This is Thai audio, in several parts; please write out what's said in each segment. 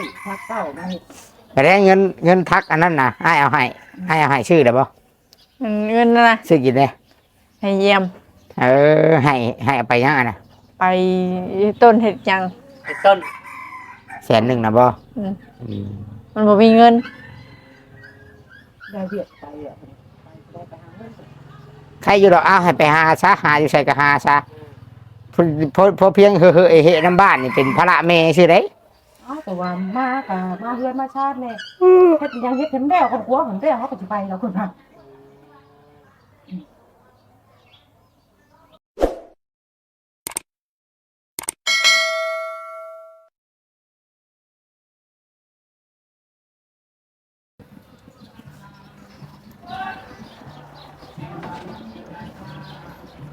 ติพักเก้ามาเห็ดแต่ได้เงินเงินทักอันนั้นนะให้เอาให้ให้เอาให้ชื่อได้บ่มันเงินนะชื่อกินได้ให้เยี่ยม เออให้ให้เอาไปยังอะนะไปต้นเห็ดยังเป็นต้นแสนหนึ่งนะบ่อืมอืมมันบ่มีเงินได้เวียดไปอะไปได้ไปหาเงินใครอยู่ดอกอ้าวให้ไปหาซะหาอยู่ใส่ก็หาซะเพราะเพราะเพราะเพียงเฮ้อเฮ้อเอเฮน้ำบ้านนี่เป็นพระเมชื่อได อ้าวแต่ว่ามากะมาเฮือนมาชาติเนี่ยเฮ็ดยังเฮ็ดเห็นแมวคนกลัวของแมวเขาก็จะไปแล้วคนน่ะ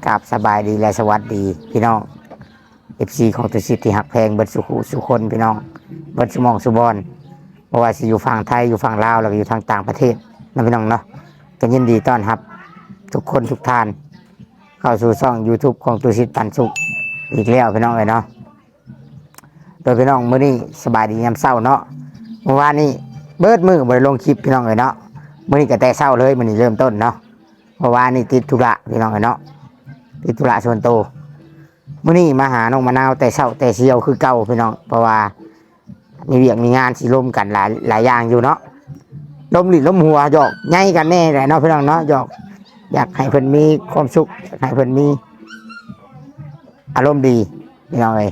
กับสบายดีและสวัสดีพี่น้อง เอฟซีของตุสิทธิหักแพงเบิดสุขุสุคนพี่น้องเบิดสมองสุบอนเพราะว่าสิอยู่ฝั่งไทยอยู่ฝั่งลาวแล้วก็อยู่ทางต่างประเทศนะพี่น้องเนาะก็ยินดีต้อนรับ ทุกคนทุกท่าน เข้าสู่ช่อง YouTube ของตุสิทธิ์ปันสุขอีกแล้วพี่น้องเลยเนาะโดยพี่น้องมื้อนี้สบายดียามเช้าเนาะเมื่อวานนี้เบิดมือบ่ได้ลงคลิปพี่น้องเลยเนาะมื้อนี้ก็แต่เช้าเลยมื้อนี้เริ่มต้นเนาะเพราะว่านี่ติดธุระพี่น้องเลยเนาะติดธุระส่วนตัว มื่อนี้มาหาน้องมะนาวแต่เช้าแต่เชียวคือเก่าพี่น้องเพราะว่า มีเวียกมีงานสิร่วมกันหลายหลายอย่างอยู่เนาะลมหลิดลมหัวหยอกใหญ่กันแน่แหละเนาะพี่น้องเนาะหยอก อยากให้เพิ่นมีความสุขอยากให้เพิ่นมี อารมณ์ดีพี่น้องเอ้ย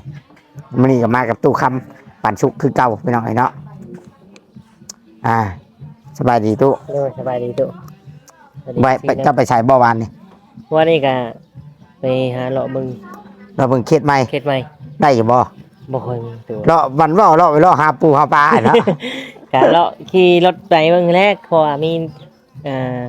มื่อนี้ก็มากับตู้คำปั่นสุขคือเก่าพี่น้องเอ้ยเนาะอ่า สบายดีตู้โดยสบายดีตุไปไปเจะไปใช้บ่อวานนี่ว่านี่ก็ไปหาเลาะเบึง เราเพิ่งเคล็ดใหม่เข็ดใหม่ได้อยู่บ่บ่ค่อยมีตัวเลาะวันว่าเลาะไปเลาะหาปูหาปลาเนาะ กะเลาะขี่รถไปเบิ่งแรกเพราะว่ามีอ่า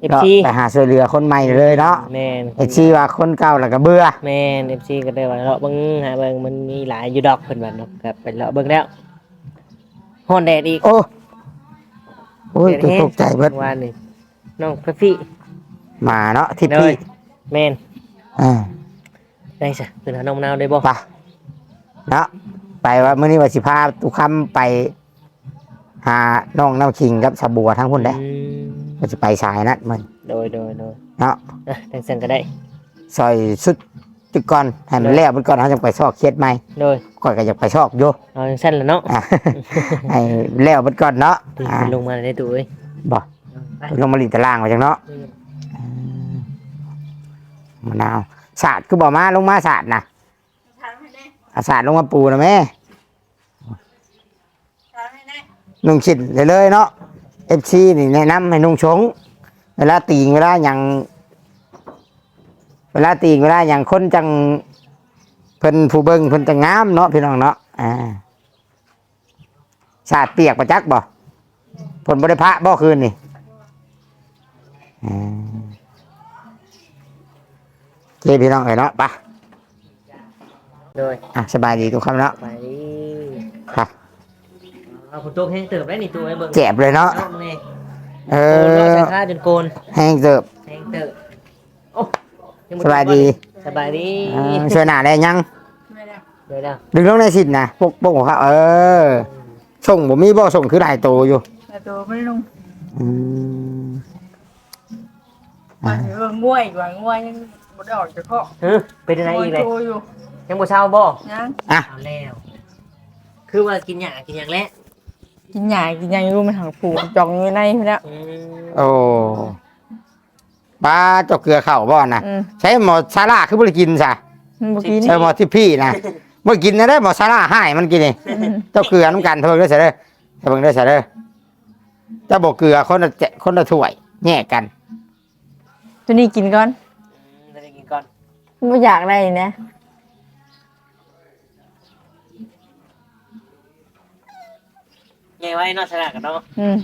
เอฟก็ซีไปหาช่วยเหลือคนใหม่เลยเนาะแม่นไอชีว่าคนเก่าแล้วก็เบื่อแม่นเอฟซีก็ได้ว่าเลาะเบิ่งหาเบิ่งมันมีหลายอยู่ดอกเพิ่นว่าเนาะก็ไปเลาะเบิ่งแล้วฮ้อนแดดอีก โอ้โอ้ยแดดแห้งตกใจเบิดว่านี่น้องเฟฟี่ มาเนาะทิพโดพี่ยแม่นอ่า ได้ซะคือหาน้องมะนาวได้บ่ไปเนาะไปว่ามื้อนี้ว่าสิพาตุกคำไป หาน้องน้ำคิงกับสบัวทั้งคนได้อืมว่าสิไปสายนัดมันโดยโดยโดยเนาะอะจังซั่นก็ได้ ซอยสุดจุดก่อนให้มันแล้วมันก่อนเขาจะไปซอกเครียดใหม่โดยก่อนก็อยากไปซอกอยู่เอาจังซั่นล่ะเนาะอะ ให้แล้วมันก่อนเนาะตีอ่าลงมาได้ตู้เอ้ยบ่ไปลงมาลินตารางมาจังเนาะอืมมะนาว สาดคือบอกมาลงมาสาดนะเอาสาดลงมาปูนะแม่นุ่งชิดเลยเลยเนาะเอฟซีนี่แนะนำให้นุ่งชง เวลาตีงเวลาอย่างเวลาตีงเวลาอย่างคนจังเพิ่นผู้เบิ่งเพิ่นจะงามเนาะพี่น้องเนาะอ่าสาดเปียกประจักษ์บ่ผลบริพระบ่คืนนี่อ่า โอเคพี่น้องเอ๋ยเนาะไปะโดยอะสบายดีทุกคำเนาะไปดิครับเอาฝนตกแห้งเติบได้นี่ตัวไอ้เบิ่งเจ็บเลยเนาะเอานี่เอโกนรออใส่ผ้าจนโกนแห้งเสิร์ฟแห้งเติบโอ้งบ่สบายดีสบายดีเออช่วยหน้าได้ยังเดี๋ยวเดี๋ยวดึงลงในสินนะปกปกหัวเขาเออส่งผมมีบ่ส่งคือหลายโตอยู่แต่ตัวไม่ลงอืม มันเออง่วยกว่าง่วยยัง บ่ได้ออกจากข้อเฮ้ยเป็นอะไรอีกเลยโตอยู่ยังบ่เช้าบ่ยังอะเอาแล้ว คือว่ากินหยากินหยังแล้วกินหยากินหยังอยู่มันหังผูจองอยู่ในพี่แล้ว อืมโอ้ปลาเจกเกลือเข่าบ่นะอืม ใช้หมอซาร่าคือบ่ได้กินซะมันบ่กินใช้หมอที่พี่นะเมื่อกินนะได้หมอซาร่าให้มันกินนี่อืมเจ้าเกลือน้ำกันเพิ่งได้เสยเด้อเพิ่งได้เสยเด้อเจ้าบอกเกลือคนละแจะคนละถ้วยแยกกัน ตัวนี้กินก่อน ไม่อยากได้นะไงไว้เนอกสนามกันเนาะอืม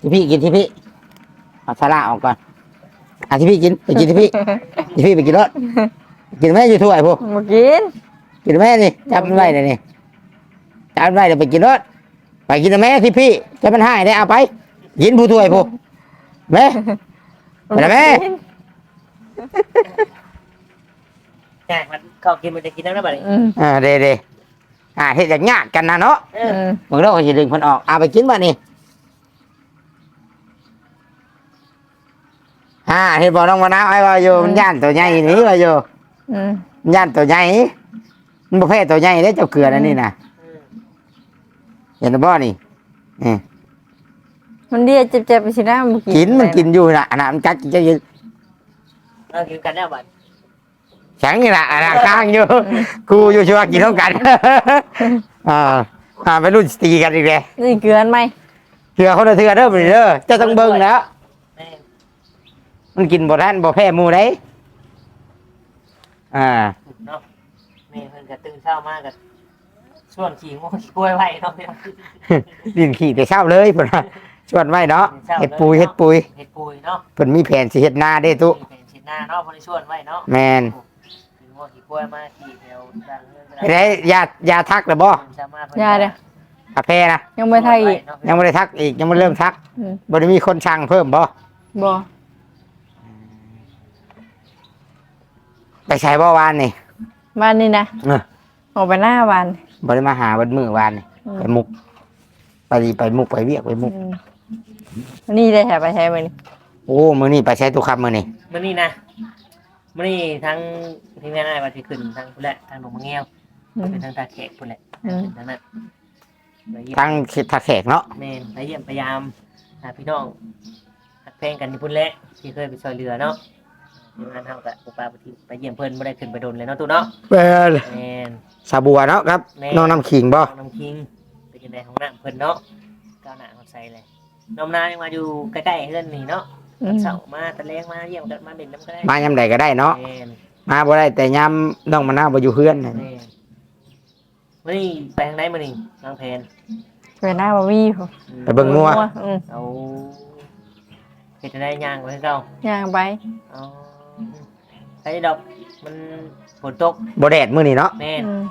ที่พี่กินที่พี่เอาซาร่าออกก่อนอะที่พี่กินไปกินที่พี่ ที่พี่ไปกินรถกินแม่อยู่ถ้วยพวกบ่กิน กินแม่นี่จับมันไว้เลยนี่จับมันไว้เดี๋ยวไปกินรถ ไปกินแม่ที่พี่จะมันให้ได้เอาไปกินผู้ถ้วยพวกแม่ไปแล้วแม่กินแจกมันเข้ากินมันจะกินน้ำได้บ่นี่อืมเออเด้เด้อ่าเฮ็ดอย่างยากกันนะเนาะเออือมมึงเราก็สิดึงเพิ่นออกเอาไปกินบ่นี่อ่าเฮ็ดบ่น้องมะนาวไอ้ว่าอยู่มันย่านตัวใหญ่นี่ว่าอยู่อืมมันย่านตัวใหญ่มันบ่แพ้ตัวใหญ่เด้เจ้าเกลือนั่นนี่น่ะอืม เห็นบ่นี่เออมันเดียเจ็บๆไปสินะมันกินมันกินอยู่น่ะอันนั้นมันกัดกินจะยืนเรากินกันแล้วบ่แข็งนี่น่ะอันนั้นข้างอยู่กูอยู่ชัวร์กินเท่ากันอ่าอ่าไปรุ่นตีกันอีกแล้วนี่เกลือนไหมเถื่อคนละเถื่อเด้อมื้อนี้เด้อเจะต้องเบิ่งแล้วแม่มันกินบ่ทันบ่แพ้หมู่ได้อ่าเนาะแม่เพิ่นก็ตื่นเช้ามาก็ ชวนขี่งูขี่กล้วยไว้เนาะพี่น้อง ดินขี่แต่เช้าเลยเพิ่นว่าชวนไว้เนาะเฮ็ดปุ๋ยเฮ็ดปุ๋ยเฮ็ดปุ๋ยเนาะเพิ่นมีแผนสิเฮ็ดนาเด้ตุมีเป็นชิ้นหน้าเนาะบ่ได้ชวนไว้เนาะแมนขี่งูขี่กล้วยมาขี่แถวดังเรื่องไปได้ยายาทักแล้วบ่สามารถยาเด้อ กาแฟนะยังไม่ไทยอีกยังบ่ได้ทักอีกยังบ่เริ่มทักอืมบ่ได้มีคนสั่งเพิ่มบ่บ่ไปใช้บ่วานนี่บ้านนี่นะเออออกไปหน้าบ้าน บ่ได้มาหาวันมื้อวานนี่อืม ไปมุก ไปไปมุกไปเวียกไปมุกอืมนี่ได้แถไปใช้ไปนี่โอ้ มื้อนี้ไปใช้ตุกครับมื้อนี้มื้อนี้นะมื้อนี้ทั้งทีมงานอ้ายว่าสิขึ้นทางพุ่นแหละทางหนองมะเงียวอืม เป็นทางตาแขกพุ่นแหละอืมทางนั้นไปเยี่ยมทั้งคิดทักแขกเนาะแม่นไปเยี่ยมพยายามหาพี่น้องหักแพงกันที่พุ่นแหละที่เคยไปช่วยเหลือเนาะ ทีมงานเฮาก็อุปาปฏิไปเยี่ยมเพิ่นบ่ได้ขึ้นไปโดนเลยเนาะตู่เนาะเปิ้นแม่น สาบัวเนาะครับแม่ น้องน้ำขิงบ่น้ำคิงเป็นจังไดของน้ำเพิ่นเนาะก้าวหน้าเขาใส่เลยน้องนายมาอยู่ใกล้ๆเฮือนนี่เนาะมเสามาตะแลงมาเยี่ยมกันมาเด่นน้ำก็ได้มายามใดก็ได้เนาะแม่นมาบ่ได้แต่ยามน้องมะนาวบ่อยู่เฮือนน่ะแม่นมื้อนี้ไปทางไหนมื้อนี้วางแผนไปหน้าบ่มีพุ่นอืมไปเบิ่งงัวอืมเอาเฮ็ดจะได้ย่างไว้ให้เก่าย่างไป เอา ไอ้ดอกมันฝนตกบ่แดดมื้อนี้เนาะแม่นอืม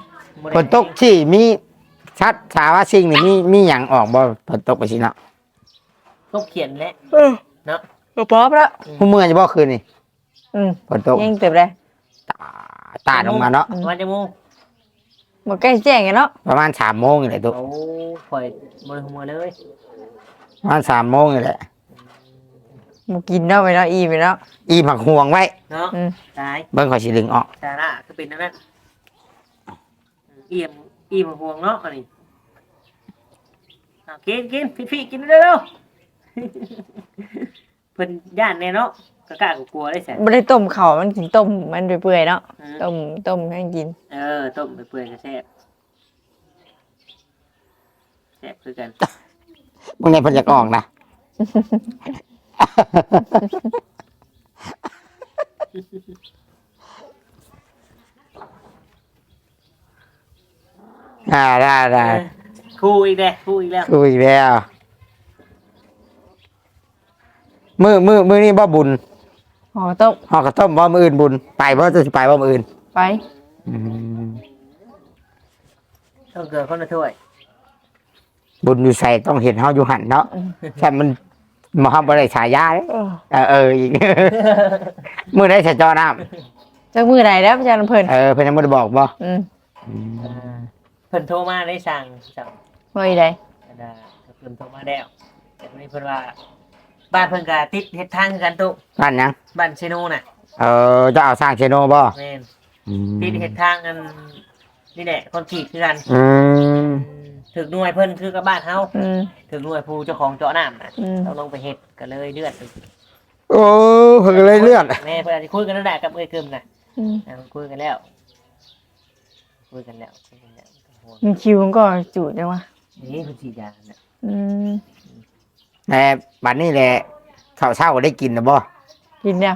บ่ได้ฝนตกที่มีชัดสาว่าสิ่งนี่มีมีหยังออกบ่ฝนตกไปสิเนาะตกเขียนแหละ เออเนาะก็พร้อมแล้วผู้เมื่อจะบ่คืนนี่อืมฝนตกยังเต็มเลยตาตาดออกมาเนาะวันจะมูบ่ใกล้แจ้งกันเนาะประมาณ3โมงนี่แหละตุเอาปล่อยมือหัวเลยประมาณ3โมงนี่แหละ บ่กินเนาะไปเนาะอีไปเนาะอีผักห่วงไว้เนาะอืมตายเบิ่งข่อยสิดึงออกตาหน้าก็เป็นนั่นนั่นเอี่ยมเอี่ยมห่วงเนาะอันนี้เอากินกินพี่พี่กินเร็วๆเพิ่นย่านแน่เนาะกะกะกลัวได้แสนบ่ได้ต้มข้าวมันกินต้มมันเปื่อยๆเนาะอืมต้มต้มให้กินเออต้มไปเปื่อยๆก็แซ่บแซ่บคือกัน มึงในเพิ่นจะออกนะ อ่าได้ได้เออคู่อีกแล้วคู่อีกแล้วคุยแล้วมือมือมือนี่บ่บุญห่อต้มหอกระต้มบ่มืออื่นบุญไปบ่จะสิไปบ่มืออื่นไปอืมต้องเกิดคนละถ้วย บุญอยู่ใส่ต้องเห็นเฮาอยู่หันเนาะใช่มันมา เฮาบ่ได้ฉายาเด้เออเออเอออีก มือได้ฉจอน้ำจักมื้อใดแล้วอาจารย์เพิ่นเออเพิ่นยังบ่ได้บอกบ่อืมอ่าเพิ่นโทรมาได้สั่งสั่งมื้อใดกระดาษเพิ่นโทรมาแล้วแต่วันนี้เพิ่นว่า บ้านเพิ่นก็ติดเฮ็ดทางคือกันตุบ้านหยังบ้านเชโนน่ะเออจะเอาสร้างเชโนบ่แม่นอืมติดเฮ็ดทางกันนี่แหละคนขีดคือกันอืม ถึกหน่วยเพิ่นคือกับบ้านเฮาอืม ถึกหน่วยผู้เจ้าของเจาะน้ำน่ะอืม เราลงไปเฮ็ดก็เลยเลื่อนไปโอ้เพิ่นก็เลยเลื่อนแม่เพิ่นอาจจะคุยกันนั่นแหละกับเอ้ยกึมน่ะอืมอ่าคุยกันแล้วคุยกันแล้วคุยกันแล้วห่วงมันคิวมันก็จุจังวะนี่คือฉีดยาน่ะอืมแต่บัดนี้แหละข้าวเช้าก็ได้กินนะบ่กินแล้ว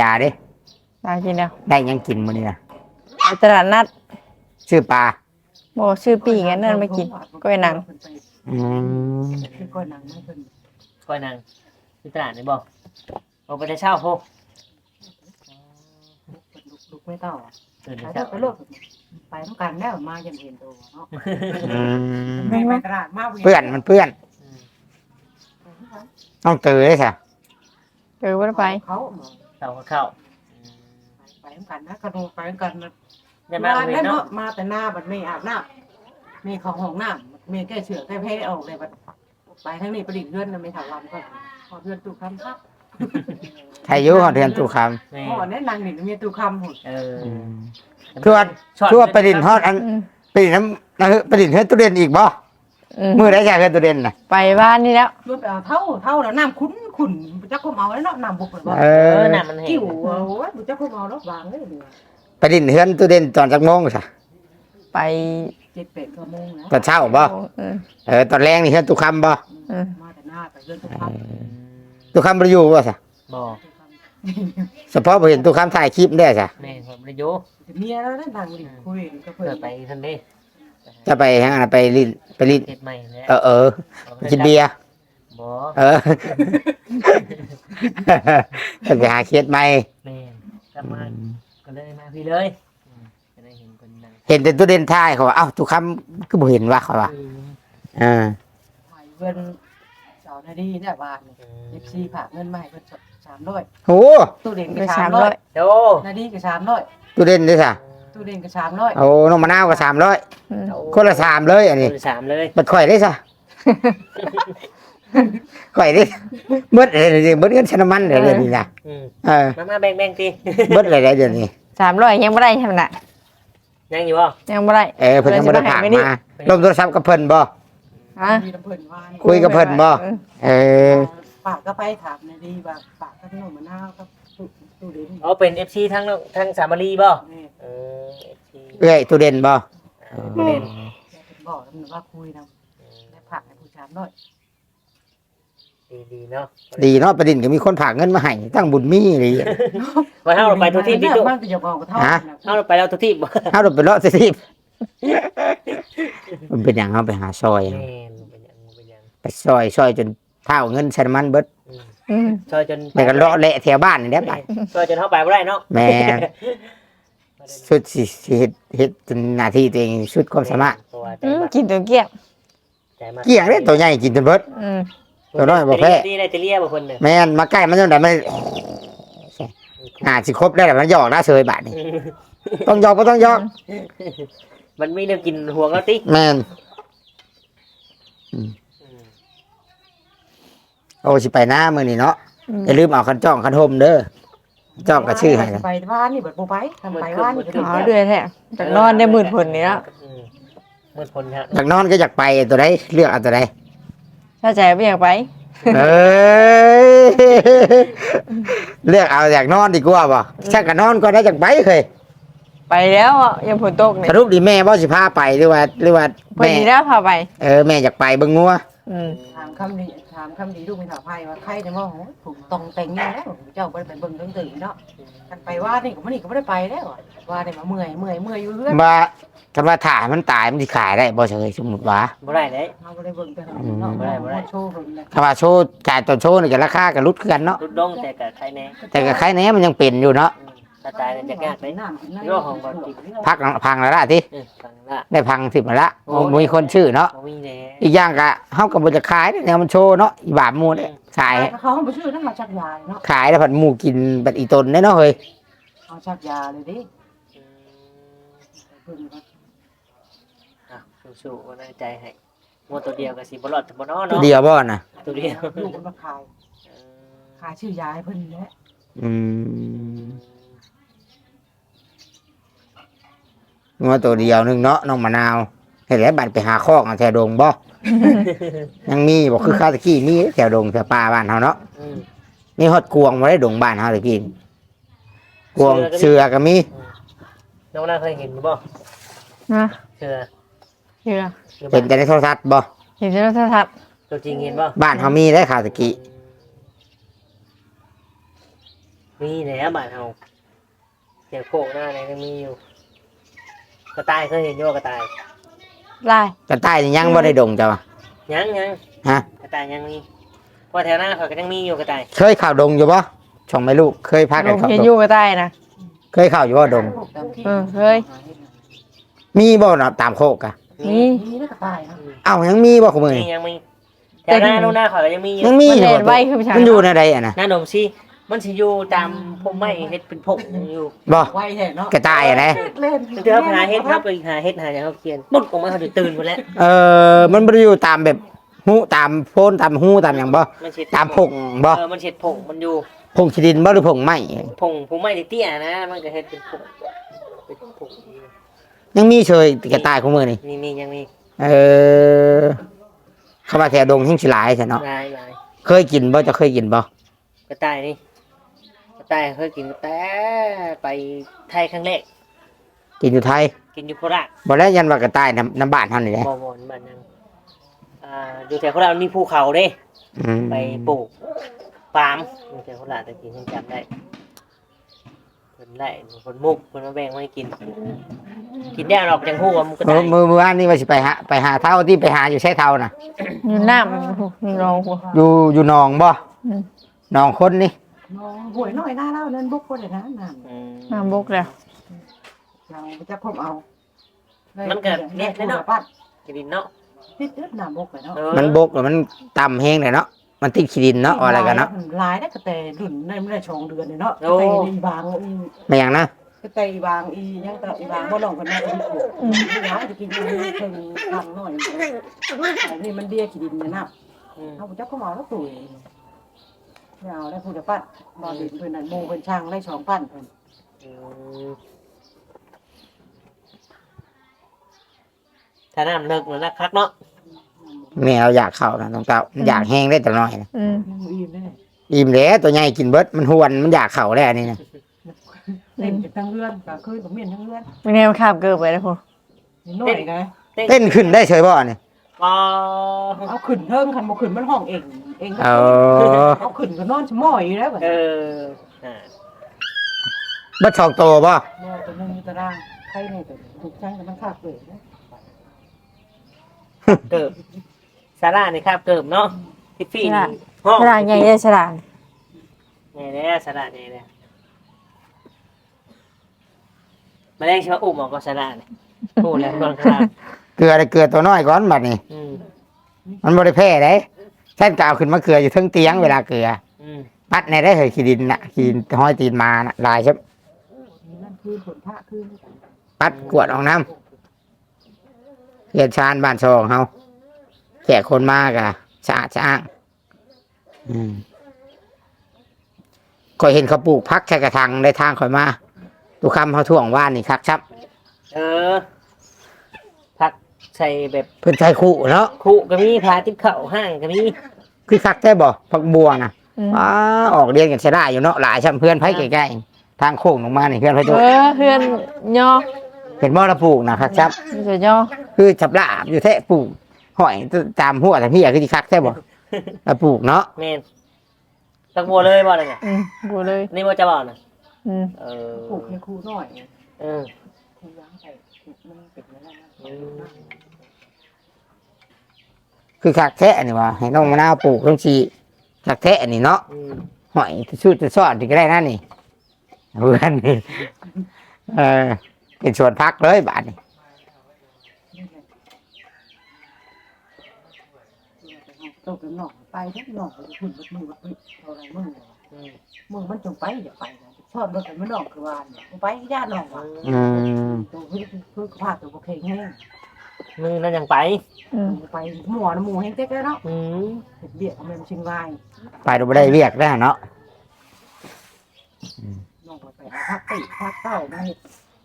ยาเด้ตากินแล้วได้หยังกินมื้อนี้นะไปตลาดนัดชื่อปลา บ่ชื่อปีงั้นนั่นไม่กินก้อยหนังอืมก้อยหนังไม่เพิ่นก้อยนางที่ตลาดนี่บ่เอาไปได้เช่าพวกลูกไม่เต้าตื่นไปได้เช่าไปเลิกไปต้องการแล้วมายังเห็นตัวเนาะอืมไม่ไปตลาดมาเปื้อนมันเปื้อน อืมต้องเตยเลยค่ะเออบ่ได้ไปเขาเช่าก็เข้าไปน้ำกันนะกระโดดไปน้ำกันนะ อย่ามามาเห็แล้วนเนาะเนาะมาแต่หน้าบัดไม่อาบน้ำมีของห้องน้ำมีแก้เชือกแก้แพ้ออกเลยบัดไปทั้งนี้ประดิษฐ์เพื่อนน่ะไม่ถามวันก็พอเพื่อนตู้คำครับไทยอยุของเทือนตู้คแม่พ่อแนะนางหนึ่งมีตู้คำหุ่นเออำคือว่าคือว่าไปดินฮอดอันอืมไปดินน้ำนะคือไปดินเฮือนตู้เด่นอีกบ่อืมมือได้จากเฮือนตู้เด่นน่ะไปบ้านนี่แล้วรถเอาเท่าเท่าแล้วน้ำขุ้นขุ่นจักก็เมาแล้วเนาะน้ำบุกเลยบ่เอเอออน่ะมันเห็น กิ้วเอาไว้บุจักก็เมาแล้ววางเลยเดือ ไปดินเฮือนตู้เด่นตอนจักโมงซะไปเจ็ดเป็ดก็โมงนะตอนเช้าบ่เออเออตอนแรงนี่เฮือนตู้คำบ่เออมาแต่หน้าไปเพื่อนตู้คำตู้คำบ่ได้อยู่บ่ซะบอกเฉพาะบ่เห็นตู้คำถ่ายคลิปได้ซะแม่ผมได้อยู่เมียแล้วนั่นดังดิคุยก็เพื่เพื่ออนไปทันเด้จะไปทางนั้นไปลิ้นไปลิ้นเฮ็ดใหม่แล้วเออเออกินเบียร์บ่เออไปหาเคสใหม่แม่กลับมา ก็เลยมาพี่เลยอืมจะได้เห็นคนนั่งเห็นแต่ตู้เด่นถ่ายเขาว่าเอ้าตู้คำก็บ่เห็นว่าเขาว่าอืมอ่าถ่ายเพื่อนสาวนาดีเนี่ยบ้านเอฟซีผ่าเงินมาให้เพื่อนสามร้อยโหตู้เด่นไปก็สาสามมร้ร้ออยยโดนาดีก็สามร้อยตู้เด่นด้วยซะตู้เด่นก็สามร้อยโอ้น้องมะนาวก็สามร้อยอืมคนละสามเลยอันนี้คนสามเลย บัดข่อยได้ซะ ข่อยได้เบิดเลยเดี๋ยวเบิดเงินชนมันเดี๋ยวเดี๋ยวนี้นะอืมเออมามาแบ่งแบ่งๆตีเบิดเลยเดี๋ยวนี้สามร้อยยังไม่ได้ใช่ไหมน่ะยังอยู่บ่ยังไม่ได้เออเพิ่นยังบ่ได้ผ่านมาลมโทรศัพท์กับเพิ่นบ่ ฮะมีน้ำเพิ่นว่าคุยกับเพิ่นบ่ เออปากก็ไปถามนาดีว่าปากก็ขนมมะนาวก็ตู้ตู้เด่นเอาเป็น FC ทั้งน้องทั้งสามารีบ่นี่เออ FC เอ้ยตู้เด่นบ่ เออประเด็นแกเป็นบอกแล้วมันว่าคุยนะได้ผักให้ผู้ชามร้อย ดีดีๆเนาะดีเนาะประเด็นก็มีคนฝากเงินมาให้ตั้งบุญมีเลยไว้เฮาเราไปทุกที่ดิดิดุมันก็จะบอกกับเท่าฮะเฮาเราไปแล้วทุกที่บ่เฮาโดดไปเลาะสิทีมันเป็นหยังเฮาไปหาซอยแม่นเป็นหยังเป็นหยังไปซอยซอยจนเท่าเงินใช้น้ำมันเบิดอืมอืมช่วยจนไปกันเลาะเละแถวบ้านนี่แหละบัดช่วยจนเฮาไปบ่ได้เนาะแม่ชุดสิสิเฮ็ดเฮ็ดจนหน้าที่ตัวเองชุดความสามารถตัวใจอืมมากกินตัวเกี้ยงใจมากเกี่ยงเด้ตัวใหญ่กินจนเบิดอืม ตัวน้อยบ่แพ้ที่ได้เตเลียบ่คนหนึงแม่นมาใกล้มันจังได๋มันอ่าสิครบได้แล้วมันหยอกได้เฉยบาดนี่ต้องหยอกบ่ต้องหยอก มันมีเรื่องกินห่วงแล้วติแม่นอืมโอ้สิไปหน้ามื้อนี้เนาะอืมอย่าลืมเอาคันจ้องคันห่มเด้อจ้องก็ชื่อให้นะไปบ้านนี่เบิดโบไปทำไปบ้านนี่ก็อ๋อเดือยแท้จากนอนได้หมื่นผลนี่แล้วอืมมืดพลครับอยากนอนก็อยากไปตัวใดเลือกเอาตัวใด ถ้าใจไม่อยากไปเอ้ยเลือกเอาอยากนอนดีกว่าบ่ชักก็นอนก็ได้จากไปเคยไปแล้วอะยังฝนตกเนี่ยสรุปดีแม่บ่สิพาไปหรือว่าหรือว่าพอแม่ดีแล้วพาไป เออแม่อยากไปเบิ่งงัว อืม ถามคำดี ถามคำดีลูกไม่ถามไพ่ว่าใครจะมองถูกตรงเต็งนี่แล้วเจ้าไปไปเบิ่งเรื่องตื่นเนาะกันไปว่านี่ก็ไม่นี่ก็ไม่ได้ไปแล้วว่าได้มาเมื่อยเมื่อยเมื่อยอยู่เรื่อยว่าคันว่าถ่ายมันตายมันสิขายได้บ่เฉยสมมุติว่า บ่ได้เด้เราไม่ได้เบิ่งแต่เนาะไม่ได้ โชว์เบิ่งเลยคำว่าโชว์จ่ายตอนโชว์นี่ก็ราคาก็ลดคือกันเนาะ รุดดงแต่กับใครแน่แต่ก็ใครแหน่มันยังเป็นอยู่เนาะ อืม ถ้าตายเนี่ยจะยากเลยน้ำกินน้พักพังแล้วล่ะที่เออฟังละ ได้พังสิบมาละโอ้โอ้มีคนชื่อเนาะบ่มีแน่อีกอย่างก็เฮาก็บ่จะขายเนี่ยมันโชว์เนาะอีบาปหมู่เนี่ยขายเขาเขาไปชื่อนั่นมาชักยาเนาะขายแล้วผัดหมูกินบัดอีตนได้เนาะเฮ้ยเขาชักยาเลยดิอืมเบิ่งอะสู้ๆว่าในใจให้งวดตัวเดียวก็สิบ่รอดบ่เนาะตัวเนาะ เดียวบ่น่ะ ตัวเดียว ลูกมันมาขายเออขายชื่อยาให้เพิ่นนี่แหละอืม งัวตัวเดียวหนึงเนาะน้องมะนาวเห็นแล้วบัดไปหาคอกเอาแถวดงบ่ ยังมีบ่คือข้าวตะกี้มีแถวดงแถวป่าบ้านเฮาเนาะอืมมีฮอดกวงบ่ได้ดงบ้านเฮาตะกี้กวงเสือก็มีน้องน่าเคยเห็นอยู่บ่นะเชื่อเชื่อหรือเห็นแต่ในโทรทัศน์บ่เห็นโทรทัศน์ตัวจริงเห็นบ่บ้านเฮามีได้ข้าวตะกี้มีแหน่บ้านเฮาเสียงโคกหน้าเนี่ยยังมีอยู่ กระต่ายเคยเห็นอยู่บ่กระต่ายไล่กระต่ายนี่ยังบ่ได้ดงจ้ะวะ ยังยังฮะ กระต่ายยังมีเพราะแถวหน้าเขาก็ยังมีอยู่กระต่ายเคยเข้าดงอยู่บ่ช่องแม่ลูกเคยพาลกันงเข้าเห็นดองยู่ก็ได้นะ เคยเข้าอยู่บ่ดง เออเฮ้ย มีบ่เนาะตามโคกอะนี่ นี่น่าตายนะเอ้ายังมีบ่ของมือนี่นี่ยังมีแถวหน้าโน่นหน้าเขาก็ยังมีอยู่ยังมีมันอยู่เห็นไว้บ่คือผู้ชายมันอยู่ในใดอะนะหน้าหนมซี่ มันสิอยู่ตามพงไม้เฮ็ดเป็นพงอยู่บ่ไวแท้เนาะกระต่ายอะนะเล่นเดี๋ยวหาเฮ็ดครับไปหาเฮ็ดหาอย่างเขาเขียนปุ๊บออกมาเขาจะตื่นหมดแล้วเออมันบ่ได้อยู่ตามแบบหูตามโพนตามหูตามหยังบ่มันเช็ดตามผงบ่เออมันเช็ดผงมันอยู่ผงขี้ดินบ่หรือผงไม้ผงผงไม้เตี้ยๆนะ มันก็เฮ็ดเป็นผงเป็นผงยังมีเฉยกระต่ายของมือนี่นี่มียังมีเออเข้ามาแถวดงหิ้งสิหลายใช่เนาะลายลายเคยกินบ่จะเคยกินบ่กระต่ายนี่ กระต่ายเคยกินแต่ไปไทยครั้งแรกกินอยู่ไทยกินอยู่โคราชบ่แล้วยันว่ากระต่ายน้ำน้ำบ้านเฮานี่แหละบ่บ่นี่บ้านยังอ่าอยู่แถวโคราชมันมีภูเขาเด้ อืมไปปลูกปาล์มอยู่แถวโคราชแต่กินยังจำได้เพิ่นไล่เพิ่นมุกเพิ่นมาแบ่งมาให้กิน กินได้หรอกจังฮู้ว่ามันก็มืได้อมือมือวานนี่ว่าสิไปหาไปหาเท่าที่ไปหาอยู่ใช้เท่าน่ะ อยู่น้ำนี่เราหัว อยู่อยู่หนองบ่อืม หนองคนนี่ น้องหวยน้อยหน้าเล่านั่นบุกคนเลยนะน้ำอืมน้ำบกแล้วเราจะพบเอามันก็เนี่ยแน่นอนปัดกินดินเนาะติดเลือดน้ำบกเลยเนาะเออมันบกแล้วมันต่ำแห้งเลยเนาะมันติดขี้ดินเนาะว่าอะไรกันเนาะลายได้กระแตรุ่นในไม่ได้ชงเดือนเลยเนาะกระแตอีบางอีไม่อย่างนะกระแตอีบางอียังกระอีบางบ่ลองกันแม่ก็มีปลูกอีหลายจะกินเพิ่งทำหน่อยอันนี้มันเดียขี้ดินเนี่ยนะอืมเอาไปจับเข้ามาแล้วตุ๋ย ไม่เอาได้พูดแต่ปั้นบอลดินเพิ่นนั่นโมเพิ่นช่างได้สองปั้นเพิ่นอืมถ้าน้ำเลิกแล้วนะคักเนาะแม่เราอยากเข้านะต้องเต้ามันอยากแห้งได้แต่น้อยนะอืมยังอิ่มได้อิ่มแล้วตัวใหญ่กินเบิดมันหวนมันอยากเข้าแล้วอันนี่นะเล่นกันทั้งเรือนก็คืนผมเมียนทั้งเรือนไม่แน่ข้ามเกินไปแล้วพอนิดหน่อยไงเต้นขึ้นได้เฉยบ่นี่อ๋ อเอาขึ้นเทิงคันบ่ขึ้นมันห้องเอง เองก็เออเอาขึ้นก็นอนชะม้อยอยู่แล้วบัดเอนี้ออ่าบัดชองโตบ่บ่ตัวนึงมีตารางใครนี่ก็ถูกช่างกันมันขาดเลยนะเกิบซาร่านี่ครับเกิบเนาะทิฟฟี่นี่ห้องฉลาดใหญ่ได้ฉลาดใหญ่แล้วซาร่าใหญ่แล้วมาแรกใช่ไหมอุ้มออกก็ซาร่าเนี่ยโอ้แล้วก่อนครับ เกลือได้เกลือตัวน้อยก่อนบัดนี้ อืมมันบ่ได้แพ้เด้แท่นกาวขึ้นมาเกลืออยู่เทั้งเตียงเวลาเกลือ อืมปัดในได้เคยขี้ดินน่ะขี้ดินห้อยตีนมาน่ะลายใช่นั่นคือผลพระคือปัดกวดออกน้ำเรียนชานบ้านชองเฮาแขกคนมากอะสะอาดสะอ้างอืมคอยเห็นเขาปลูกพักแค่กระทังได้ทางคอยมาตุกคำเขาท่วงว่านนี่ครับครับ เออพัก ใส่แบบเพื่อนใช้คู่เนาะคุก็มีพาทิพเข่าห้างก็มีคือคักได้บ่พักบัวนะอืมว้าออกเรียนกันใช้ได้อยู่เนาะหลายช่ำเพื่อนไพ่ใกล้ๆทางโค้งลงมานี่เพื่อนไพ่เอตัวอเพื่อนย่อเห็นบ่เราปลูกนะครับครับ มันจะย่อคือฉับลาบอยู่แท้ปลูกหอยตามหัวแต่พี่อะคือที่คักแท้บ่เราปลูกเนาะเมนตักบัวเลยบ่อะไรเนี่ยอืมกูเลยนี่ว่าจะบอกนะอืมเออปลูกให้ครูหน่อยเออครูย้างใส่มันเป็นแล้วนะอืม คือคักแท้นี่ว่าให้น้องมะนาวปลูกทั้งชีคักแท้นี่เนาะอืมหอยชุดจะสอดที่ก็ได้นั่นนี่เพื่อนนี่เออเป็นสวนพักเลยบาทนี่ตกเป็นหนองไปทั้งหนองไปหุ่นบัดมือบัดมือเท่าไรมืออืมมือมันจงไปอย่าไปนะชอบรถไปมันหนองคือวานไปญาติหนองว่ะอืมตัวเพื่อเพื่อพาตัวโอเคแห้ง มือนั่นยังไป อืมไปหมอนะหมูแห้งเจ๊กแล้วเนาะอืมเบียดมันชิงวายไปดูไม่ได้เรียกได้เนาะน้องไปเอาพักติพักเต้ามาเห็ด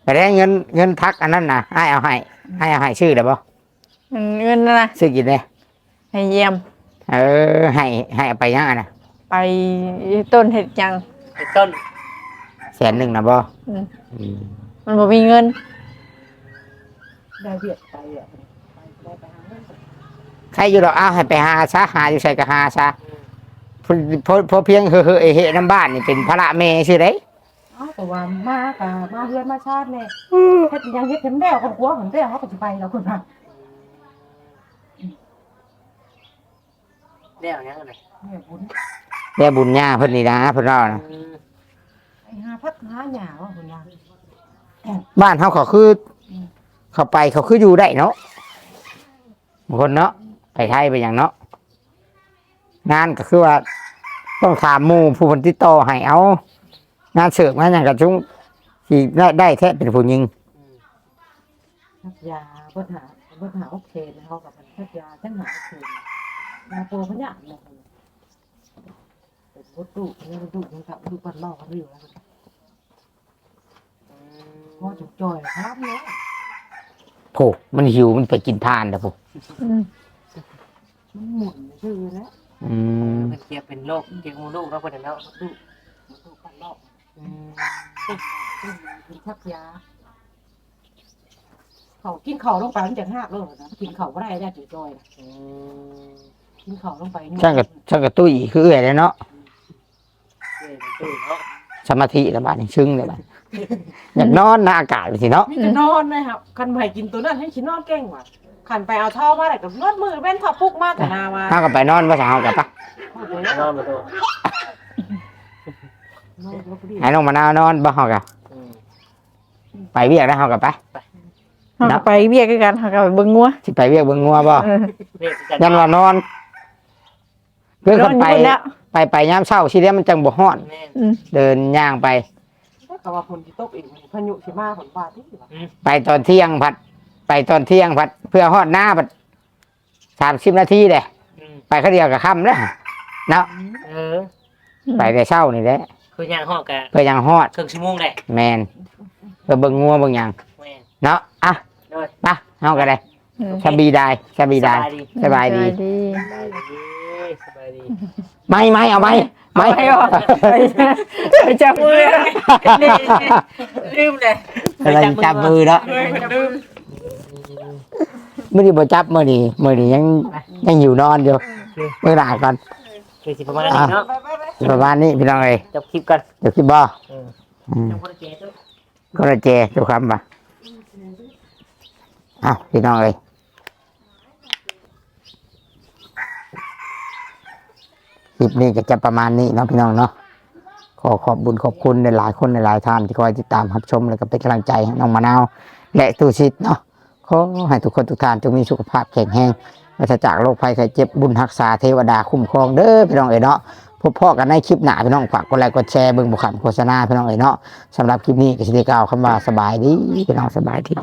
ไปได้เงินเงินทักอันนั้นนะให้เอาให้ให้เอาให้ชื่อเดี๋ยวบ่มันเงินนะนะชื่อกินเลยให้เยี่ยมเออให้ให้เอาไปยังอะนะไปต้นเห็ดยัง ไอ้ต้นแสนหนึ่งนะบ่อืม อืมมันบ่มีเงิน ได้เบียดไปอะไปไปหาเงินใครอยู่ดอกเอาให้ไปหาซะหาอยู่ใส่ก็หาซะเพราะเพราะเพราะเพียงเฮ้อเฮ้อเอเฮน้ำบ้านนี่เป็นพระเมชื่อไดอ๋อแต่ว่ามากะมาเฮือนมาชาติเนี่ยเฮ็ดยังเฮ็ดเต็มแล้วคนกลัวของเต้เขาก็จะไปแล้วคนน่ะเรียกยังไงเนี่ยบุญแม่บุญญาเพิ่นนี่นะเพิ่นว่านะอืมไอ้หาพัดหาหยาว่าคนว่าบ้านเขาเขาคือ เขาไปเขาคืออยู่ได้เนาะบางคนเนาะไปไทยไปอย่างเนาะงานก็คือว่า ต้องถามหมู่ผู้คนที่ต่อให้เอางานเสิร์ฟงานอย่างกับชุงที่ได้ได้แท้เป็นผู้หญิงทักยาเพิ่นหาเพิ่นหาโอเคนะเขากับมันทักยาจังหาโอเคยาโปรพะยะเนี่ยเป็นรถดุนี่รถดุมันกับดุปันเมากันอยู่แล้วว่าจุกจ่อยครับเนาะ โผมันหิวมันไปกินทานนะโผอืมมันหมุนชื่อแล้วอืมเป็นเกียร์เป็นโรคเกียร์งูลูกเนาะเพิ่นเนาะดุมันดุปันเมาอืมตึ้งตึ้งกินทักยาเขากินเข่าลงไปมันจะหักเลยนะกินเข่าก็ได้ได้จุกจ่อยนะอืมกินเข่าลงไปนี่ช่างกับช่างกับตุ้ยคือเอื่อยเลยเนาะเอ้ยเป็นตู้เนาะ สมาธิระบาดนี่ซึ้งเลยบาดอยากนอนนะอากาศสิเนาะมีแต่นอนนะครับคันไปกินตัวนั้นให้ชิ้นนอนเก่งว่ะขันไปเอาเท่ามาแต่กับนวดมือเว้นทับปุกมาแต่นามาห้ากับไปนอนภาษาเฮากับปะนอนมาตัวนอนแล้วก็ดีให้น้องมะนาวนอนบ่เฮากับอืมไปเวียกได้เฮากับไปเขาก็ไปเบียกกันเขาก็ไปเบิ่งงัวสิไปเวียกเบิ่งงัวบ่เออเรียกกันยันว่านอนเพื่อนนกัอนนอไปยู่แล้ว ไปไปยามเช้าสิเดียวมันจังบ่ฮ้อน แม่นอืมเดินย่างไปก็ว่าฝนที่ตกอีกพายุสิมาฝนบาดที่ว่ะไปตอนเที่ยงพัด ไปตอนเที่ยงพัด เพื่อฮอดหน้าพัดสามสิบนาทีเด้อืมไปเขาเดียวกับค่ำแล้วเนาะเออ ไปแต่เช้านี่แหละคือย่างห้องกะเพื่อยังฮอดครึ่งชั่วโมงแหละแมนเพื่อเบิ่งงัวเบิ่งหยังแม่นเนาะอะโดยไปเฮากันเลยอืมสบายได้สบายได้สบายดีสบายดี สบายดีสบายดี ไม่ไม่เอาไม่ไม่เอาไม่ออกไปจับมือลืมเลยอะไรจับมือเนาะลืมมื่อนี้บ่จับมื่อนี้มื่อนี้ยังยังอยู่นอนอยู่มื่อหน้าก่อนคือสิประมาณนี้เนาะไปไปไปประมาณนี้พี่น้องเอ้ยจบคลิปกันเดี๋ยวคิดบ่เอออืมยังบ่ได้เจอตัวก็เลยเจดูคำป่ะอ้าวพี่น้องเอ้ยค ลิปนี้ก็จะประมาณนี้เนาะพี่น้องเนาะขอขอบบุญขอบคุณในหลายคนในหลายท่านที่คอยติดตามรับชมแล้วก็เป็นกำลังใจให้น้องมะนาว และตูชิดเนาะขอให้ทุกคนทุกท่านจงมีสุขภาพแข็งแรงปราศจากโรคภัยไข้เจ็บบุญรักษาเทวดาคุ้มครองเด้อพี่น้องเอ๋ยเนาะพบพ่อกันในคลิปหน้าพี่น้องฝากกดไลค์กดแชร์เบิ่งบุคคลโฆษณาพี่น้องเอ๋ยเนาะสำหรับคลิปนี้ก็สิได้กล่าวคำว่าสบายดีพี่น้องสบายดี